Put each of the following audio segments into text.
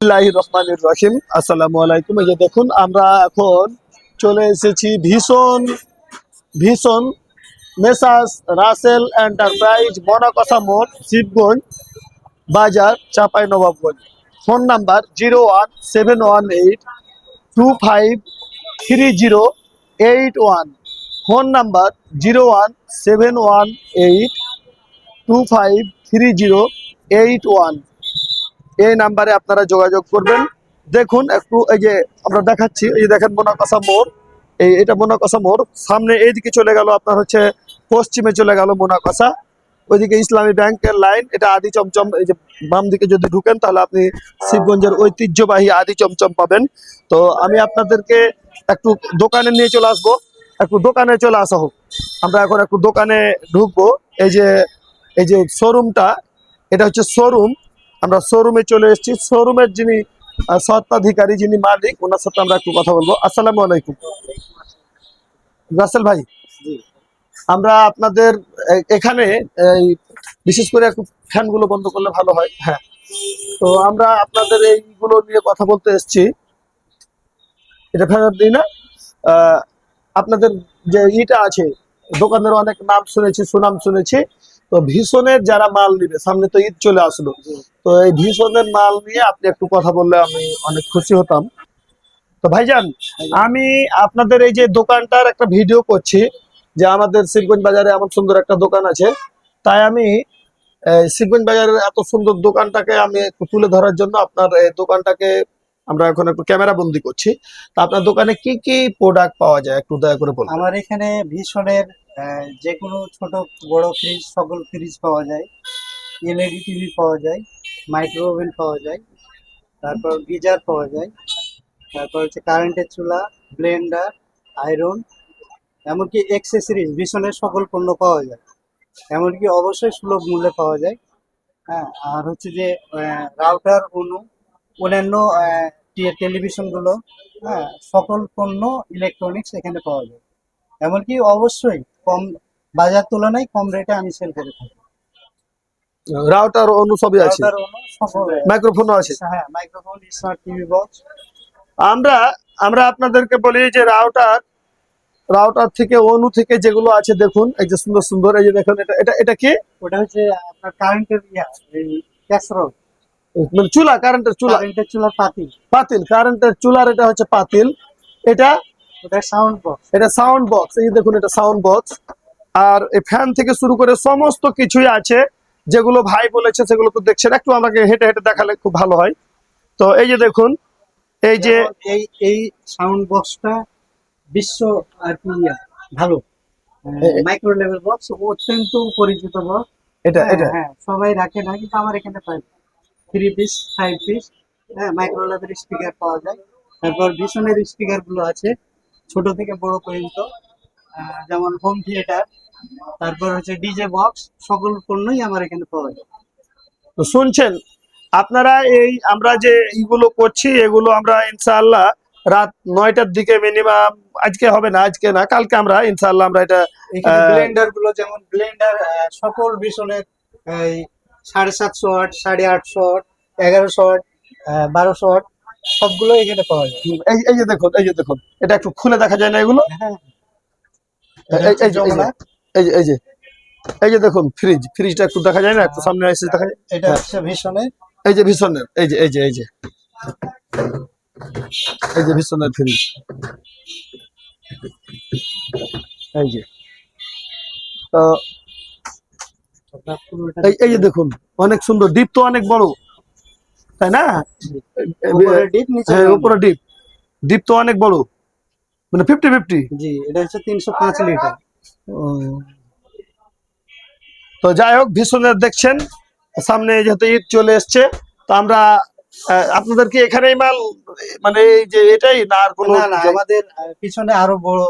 রহমানির রহিম। আসসালামু আলাইকুম। এই দেখুন, আমরা এখন চলে এসেছি ভীষণ ভীষণ মেসাস রাসেল এন্টারপ্রাইজ মনাকসা মোড়, শিবগঞ্জ বাজার Chapai Nawabganj phone number zero one seven one eight two five three zero eight one. Phone number zero one seven one eight two five three zero eight one. এই নাম্বারে আপনারা যোগাযোগ করবেন। দেখুন, একটু এই যে আমরা দেখাচ্ছি, এই দেখেন মোনাকাসা মোড়। এই, এটা মোনাকাসা মোড়। সামনে এইদিকে চলে গেল আপনার হচ্ছে, পশ্চিমে চলে গেল মোনাকাসা ওইদিকে ইসলামী ব্যাংকের লাইন। এটা আদি চমচম, এই যে বাম দিকে যদি ঢুকেন, তাহলে আপনি শিবগঞ্জের ঐতিহ্যবাহী আদি চমচম পাবেন। তো আমি আপনাদেরকে একটু দোকানে নিয়ে চলে আসব। একটু দোকানে চলে আসা হোক। আমরা এখন একটু দোকানে ঢুকবো। এই যে এই যে শোরুমটা, এটা হচ্ছে শোরুম। আমরা শোরুমে চলে এসেছি। শোরুমের যিনি স্বত্বাধিকারী যিনি মালিক ওনার সাথে আমরা একটু কথা বলব। আসসালামু আলাইকুম। রাসেল ভাই আমরা আপনাদের এখানে এই বিশেষ করে একটু ফ্যানগুলো বন্ধ করলে ভালো হয়। হ্যাঁ। তো আমরা আপনাদের এইগুলো নিয়ে কথা বলতে এসেছি। এটা ফেরত দিই না? আহ, আপনাদের যে ইটা আছে দোকানের অনেক নাম শুনেছি সুনাম শুনেছি। তো ভীষণের যারা মাল নিবে সামনে তো ঈদ চলে আসলো। তো এই ভীষণের মাল নিয়ে আপনি একটু কথা বললে আমি অনেক খুশি হতাম। তো ভাইজান আমি আপনাদের এই যে দোকানটার একটা ভিডিও করছি যে আমাদের শিবগঞ্জ বাজারে এমন সুন্দর একটা দোকান আছে। তাই আমি শিবগঞ্জ বাজারের এত সুন্দর দোকানটাকে আমি তুলে ধরার জন্য আপনার দোকানটাকে আমরা এখন একটু ক্যামেরা বন্দি করছি। তা আপনার দোকানে কি কি প্রোডাক্ট পাওয়া যায়? একটু দয়া করে বলুন। আমার এখানে ভীষণের যে কোনো ছোট, বড় ফ্রিজ সকল ফ্রিজ পাওয়া যায়। এলইডি টিভি পাওয়া যায় মাইক্রো ওভেন পাওয়া যায়, তারপর গিজার পাওয়া যায়, তারপর হচ্ছে কারেন্টের চুলা ব্লেন্ডার আয়রন এমনকি অ্যাক্সেসরিজ ভীষণের সকল পণ্য পাওয়া যায়। এমনকি অবশ্যই সুলভ মূল্যে পাওয়া যায়। হ্যাঁ আর হচ্ছে যে রাউটার অনু, অন্যান্য টেলিভিশনগুলো হ্যাঁ সকল পণ্য ইলেকট্রনিক্স এখানে পাওয়া যায়। এমনকি অবশ্যই কম বাজার তুলনায় কম রেটে আমি সেল করে থাকি। রাউটার অনু সবই আছে? মাইক্রোফোনও আছে। হ্যাঁ মাইক্রোফোন স্মার্ট টিভি বক্স আমরা আমরা আপনাদেরকে বলি যে রাউটার রাউটার থেকে অনু থেকে যেগুলো আছে দেখুন এই যে সুন্দর সুন্দর এই যে দেখুন এটা এটা এটা কি? ওটা হচ্ছে আপনার কারেন্টের ইয়া ক্যাসরোল মানে চুলা কারেন্টের চুলা। কারেন্টের চুলার পাতি পাতিল কারেন্টের চুলার এটা হচ্ছে পাতিল। এটা ওটা সাউন্ড বক্স এটা সাউন্ড বক্স এই দেখুন এটা সাউন্ড বক্স আর এই ফ্যান থেকে শুরু করে সমস্ত কিছুই আছে যেগুলো ভাই বলেছে সেগুলো তো দেখছেন। একটু আমাকে হেঁটে হেঁটে দেখালে খুব ভালো হয়। তো এই যে দেখুন এই যে এই এই সাউন্ড বক্সটা বিশ্ব আর কি ভালো। এ- মাইক্রো লেভেল বক্স অত্যন্ত পরিচিত বক্স এটা এটা। হ্যাঁ সবাই রাখে না কিন্তু আমার এখানে পাই। থ্রি পিস ফাইভ পিস হ্যাঁ মাইক্রো লেভেল স্পিকার পাওয়া যায়। তারপর ভীষণের স্পিকারগুলো আছে ছোট থেকে বড় পর্যন্ত। যেমন হোম থিয়েটার তারপর হচ্ছে ডিজে বক্স সকল পণ্যই আমার এখানে পাওয়া যায়। তো শুনছেন আপনারা এই আমরা যে এইগুলো করছি এগুলো আমরা ইনশাআল্লাহ রাত নয়টার দিকে মিনিমাম আজকে হবে না আজকে না কালকে আমরা ইনশাআল্লাহ আমরা এটা ব্লেন্ডারগুলো যেমন ব্লেন্ডার সকল ভীষণের এই সাড়ে সাতশো ওয়াট সাড়ে আটশো ওয়াট এগারোশো ওয়াট বারোশো ওয়াট সবগুলো এখানে পাওয়া যায়। এই এই যে দেখুন এই যে দেখুন এটা একটু খুলে দেখা যায় না এগুলো? হ্যাঁ। এই- যে- এই যে- এই যে এই যে এই যে দেখুন ফ্রিজ ফ্রিজটা একটু দেখা যায় না? একটু সামনে এসে দেখা যায়? এটা হচ্ছে ভীষণের এই যে ভীষণের এই যে এই যে এই যে। এই যে ভীষণের ফ্রিজ এই যে। তো এই যে দেখুন অনেক সুন্দর ডিপ তো অনেক বড় তাই না? উপরে ডিপ হ্যাঁ ডিপ তো অনেক বড় মানে ফিফটি ফিফটি জি এটা হচ্ছে তিনশো পাঁচ লিটার। তো যাই হোক ভীষণের দেখছেন সামনে যেহেতু ঈদ চলে এসছে তো আমরা আপনাদের কি এখানেই মাল মানে এই যে এটাই না আর কোনো না আমাদের পিছনে আরও বড়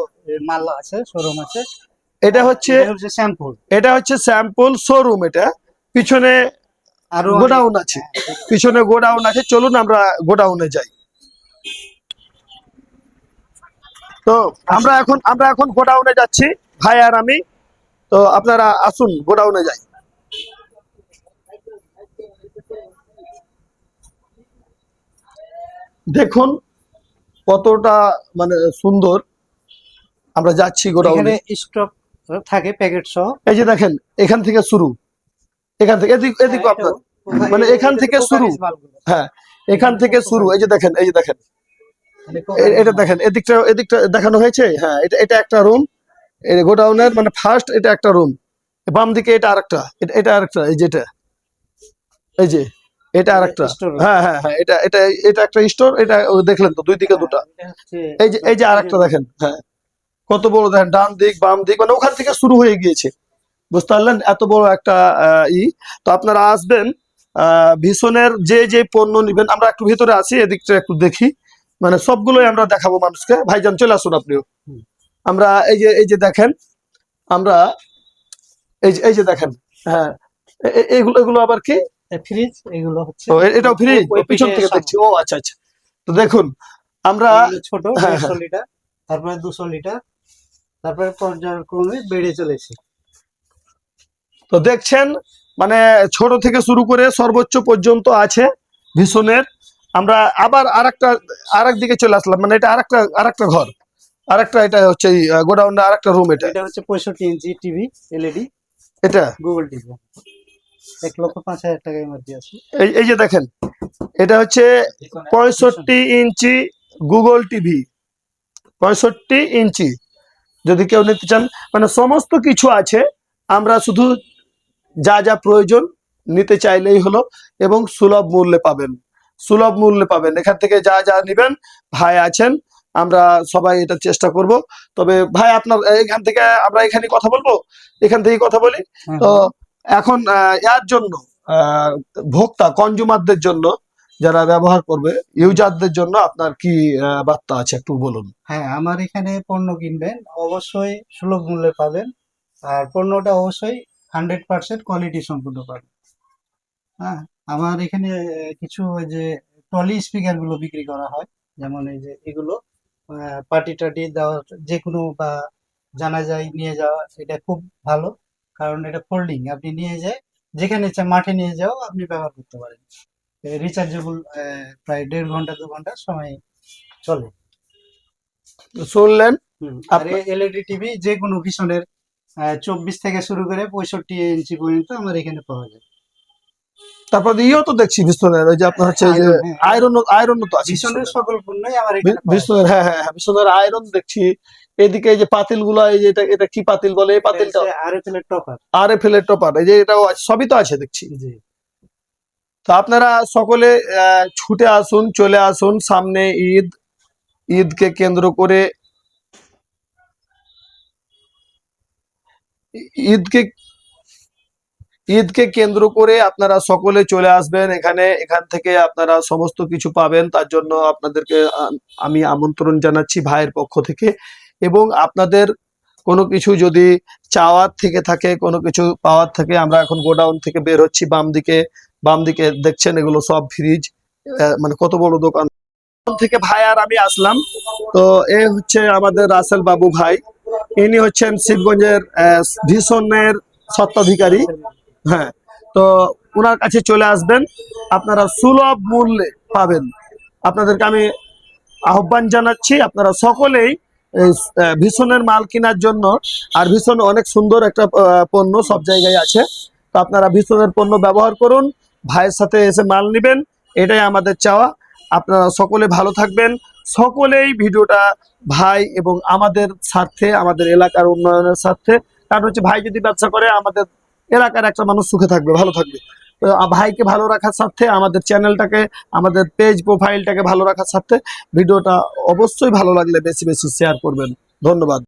মাল আছে শোরুম আছে। এটা হচ্ছে শ্যাম্পুল এটা হচ্ছে স্যাম্পল শোরুম এটা। পিছনে আরও গোডাউন আছে। পিছনে গোডাউন আছে। চলুন আমরা গোডাউনে যাই। তো আমরা এখন আমরা এখন গোডাউনে যাচ্ছি। ভাই আর আমি। তো আপনারা আসুন গোডাউনে যাই। দেখুন কতটা মানে সুন্দর। আমরা যাচ্ছি গোডাউনে। স্টক থাকে প্যাকেট সহ। এই যে দেখেন এখান থেকে শুরু। এখান থেকে এদিক এদিক হ্যাঁ, আপনার। মানে এখান থেকে শুরু। হ্যাঁ এখান থেকে শুরু। এই যে দেখেন এই যে দেখেন। মানে এটা দেখেন এদিকটা এদিকটা দেখানো হয়েছে? হ্যাঁ এটা এটা একটা রুম গোডাউনের মানে ফার্স্ট এটা একটা রুম বাম দিকে এটা আরেকটা। এটা এটা আরেকটা এই যেটা। এই যে এটা আরেকটা। হ্যাঁ হ্যাঁ হ্যাঁ এটা এটা এটা একটা স্টোর এটা দেখলেন তো দুই দিকে দুটা। এই যে এই যে আরেকটা দেখেন হ্যাঁ। কত বড় দেখেন ডান দিক বাম দিক মানে ওখান থেকে শুরু হয়ে গিয়েছে। বুঝতে পারলেন? এত বড় একটা ই। তো আপনারা আসবেন আহ, ভীষণের যে যে পণ্য নিবেন আমরা একটু ভিতরে আছি এদিকটা একটু দেখি। মানে সবগুলোই আমরা দেখাবো মানুষকে। ভাইজান চলে আসুন আপনিও আমরা এই যে এই যে দেখেন আমরা এই যে এই যে দেখেন হ্যাঁ এ- এ- এগুলো এগুলো আবার কি? ফ্রিজ এগুলো হচ্ছে ও, এটাও ফ্রি ওই পিছন থেকে দেখছি। ও আচ্ছা আচ্ছা। তো দেখুন আমরা ছোট হ্যাঁ, লিটার তারপরে দুশো লিটার। তারপরে পর্যায়ক্রমে বেড়ে চলেছে। তো দেখছেন মানে ছোট থেকে শুরু করে সর্বোচ্চ পর্যন্ত আছে ভীষণের। আমরা আবার আরেকটা আরেক দিকে চলে আসলাম মানে এটা আরেকটা আরেকটা ঘর। আরেকটা এটা হচ্ছে গোডাউনের আরেকটা রুম এটা। এটা হচ্ছে পঁয়ষট্টি ইঞ্চি টিভি এলইডি এটা? Google TV. এক লক্ষ পাঁচ হাজার টাকার মধ্যে আছে। এই এই যে দেখেন এটা হচ্ছে পঁয়ষট্টি ইঞ্চি গুগল টিভি। পঁয়ষট্টি ইঞ্চি। যদি কেউ নিতে চান মানে সমস্ত কিছু আছে আমরা শুধু যা যা প্রয়োজন নিতে চাইলেই হলো এবং সুলভ মূল্যে পাবেন। সুলভ মূল্যে পাবেন। এখান থেকে যা যা নেবেন ভাই আছেন আমরা সবাই এটা চেষ্টা করব। তবে ভাই আপনার এখান থেকে আমরা এখানে কথা বলব? এখান থেকে কথা বলি? তো এখন আহ, এর জন্য আহ, ভোক্তা কনজুমারদের জন্য যারা ব্যবহার করবে ইউজারদের জন্য আপনার কি বার্তা আছে একটু বলুন? হ্যাঁ আমার এখানে পণ্য কিনবেন, অবশ্যই সুলভ মূল্যে পাবেন, আর পণ্যটা অবশ্যই হান্ড্রেড পার্সেন্ট কোয়ালিটি সম্পূর্ণ পাবেন। হ্যাঁ আমার এখানে কিছু ওই যে টলি স্পিকারগুলো বিক্রি করা হয়, যেমন এই যে এগুলো পার্টি টাটি দেওয়ার যে কোনো বা জানা যায় নিয়ে যাওয়া, এটা খুব ভালো, কারণ এটা ফোল্ডিং আপনি নিয়ে যায়, যেখানে মাঠে নিয়ে যাও, আপনি ব্যবহার করতে পারেন। রিচার্জেবল প্রায় দেড় ঘণ্টা দু ঘণ্টা সময় চলে। শুনলেন আর এলইডি টিভি যে কোনো ভীষণের চব্বিশ থেকে শুরু করে পঁয়ষট্টি ইঞ্চি পর্যন্ত আমার এখানে পাওয়া যায়। তারপর ইয়েও তো দেখছি বিস্তনের ওই যে আপনার হচ্ছে যে হ্যাঁ, আয়রন আয়রন তো আছে। ভীষণের সকল পণ্যই আমার এখানে বি- পাওয়া হ্যাঁ হ্যাঁ হ্যাঁ বিস্তনের আয়রন দেখছি। এদিকে এই যে পাতিলগুলা এই যে এটা এটা কি পাতিল বলে? এই পাতিলটা হচ্ছে RFL এর টপার আর এফ এল এর টপার এই যে এটাও সবই তো আছে দেখছি। জি। তো আপনারা সকলে ছুটে আসুন, চলে আসুন। সামনে ঈদ, ঈদকে কেন্দ্র করে ঈদকে ঈদকে কেন্দ্র করে আপনারা সকলে চলে আসবেন। এখানে, এখান থেকে আপনারা সমস্ত কিছু পাবেন। তার জন্য আপনাদেরকে আমি আমন্ত্রণ জানাচ্ছি ভাইয়ের পক্ষ থেকে। এবং আপনাদের কোনো কিছু যদি চাওয়ার থেকে থাকে, কোনো কিছু পাওয়ার থেকে, আমরা এখন গোডাউন থেকে বের হচ্ছি। বাম দিকে বাম দিকে দেখছেন এগুলো সব ফ্রিজ মানে কত বড় দোকান। থেকে ভাই আর আমি আসলাম। তো এ হচ্ছে আমাদের রাসেল বাবু ভাই। ইনি হচ্ছেন শিবগঞ্জের ভীষণের সত্ত্বাধিকারী হ্যাঁ তো ওনার কাছে চলে আসবেন। আপনারা সুলভ মূল্যে পাবেন। আপনাদেরকে আমি আহ্বান জানাচ্ছি, আপনারা সকলেই ভীষণের মাল কেনার জন্য। আর ভীষণ অনেক সুন্দর একটা পণ্য সব জায়গায় আছে। তো আপনারা ভীষণের পণ্য ব্যবহার করুন। ভাইয়ের সাথে এসে মাল নেবেন, এটাই আমাদের চাওয়া। আপনারা সকলে ভালো থাকবেন। সকলেই ভিডিওটা ভাই এবং আমাদের স্বার্থে, আমাদের এলাকার উন্নয়নের স্বার্থে। কারণ হচ্ছে ভাই যদি ব্যবসা করে, আমাদের এলাকার একটা মানুষ সুখে থাকবে, ভালো থাকবে। ভাইকে ভালো রাখার স্বার্থে, আমাদের চ্যানেলটাকে, আমাদের পেজ প্রোফাইলটাকে ভালো রাখার স্বার্থে, ভিডিওটা অবশ্যই ভালো লাগলে বেশি বেশি শেয়ার করবেন। ধন্যবাদ।